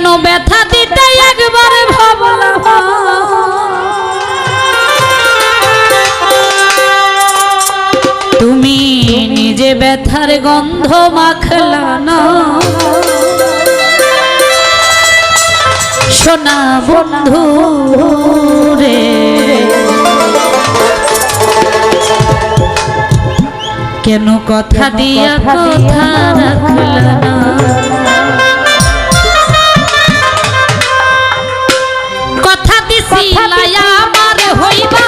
কেন ব্যথা দিতে একবার ভাবলাম। তুমি নিজে ব্যথার গন্ধ মাখলা না। সোনা বন্ধু রে। কেন কথা দিয়া কথা রাখলা না? আমার হইবা,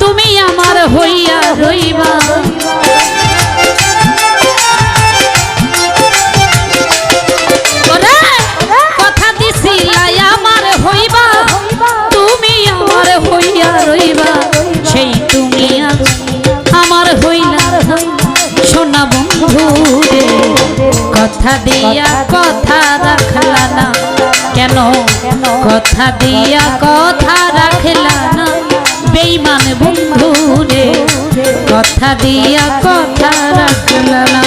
তুমি আমার হইয়া রইবা। কথা দিছিলাই আমার হইবা, তুমি আমার হইয়া রইবা। সেই তুমি আমার হইলা বন্ধু কথা দিয়া কথা কথা দিয়া কথা রাখলা না। বেইমান বন্ধু রে কথা দিয়া কথা রাখলা না।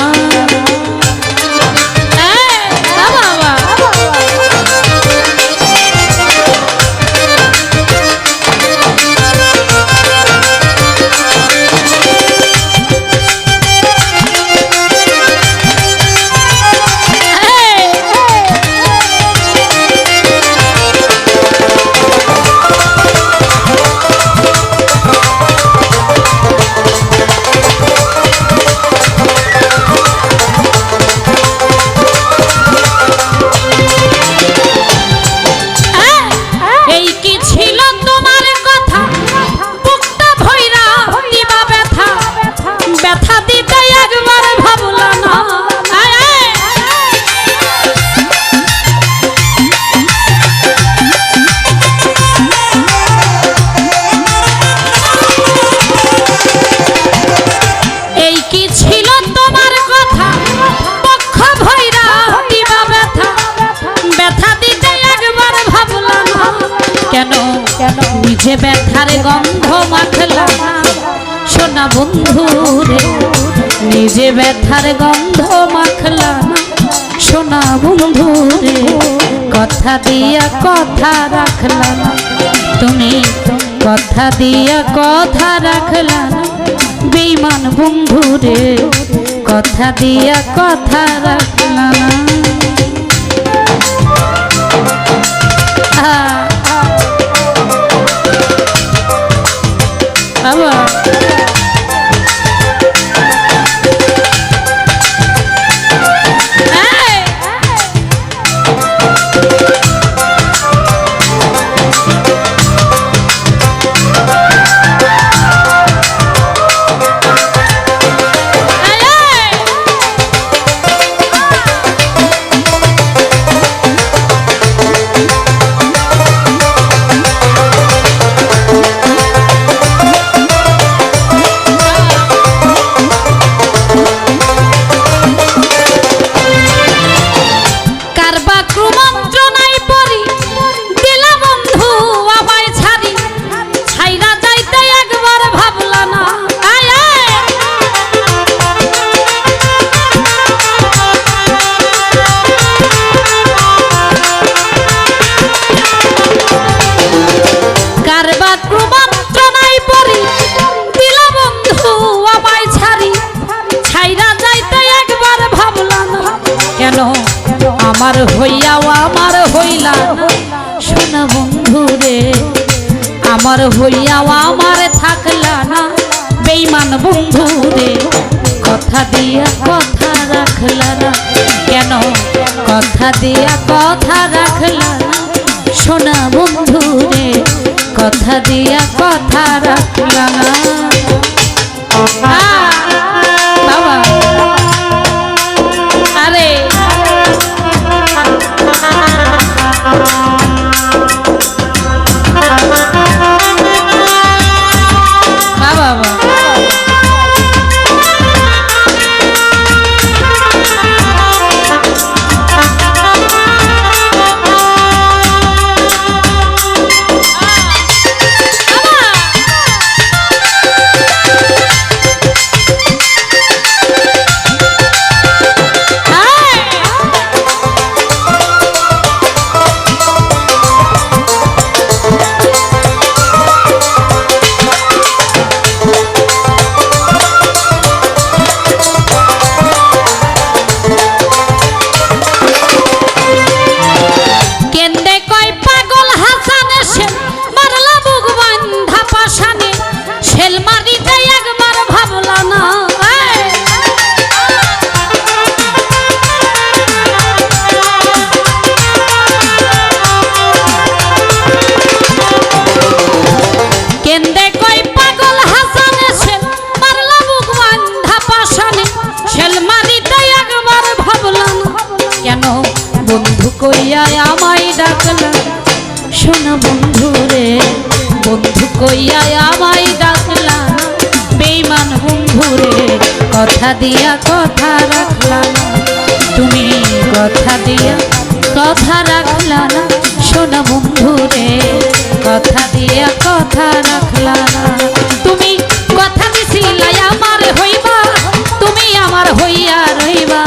নিজে ব্যথার গন্ধ মাখলা না সোনা বন্ধু রে নিজে ব্যথার গন্ধ মাখলা সোনা বন্ধু রে কথা দিয়া কথা রাখলা তুমি কথা দিয়া কথা রাখলা না বেইমান বন্ধু রে কথা দিয়া কথা রাখলা আমার হইয়াও আমার থাকলা না। বেইমান বন্ধু রে কথা দিয়া কথা রাখলা না। কেন? কথা দিয়া কথা রাখলা না। শোনা বন্ধু রে কথা দিয়া কথা রাখলা না। কইয়া আমায় ডাকলা। শোনা বন্ধু রে, বন্ধু কইয়া আমায় ডাকলা। বেইমান বন্ধু রে, কথা দিয়া কথা রাখলা তুমি কথা দিয়া কথা রাখলা না। শোনা বন্ধু রে, কথা দিয়া কথা রাখলা না। তুমি কথা দিছিলা আমার হইবা, তুমি আমার হইয়া রইবা।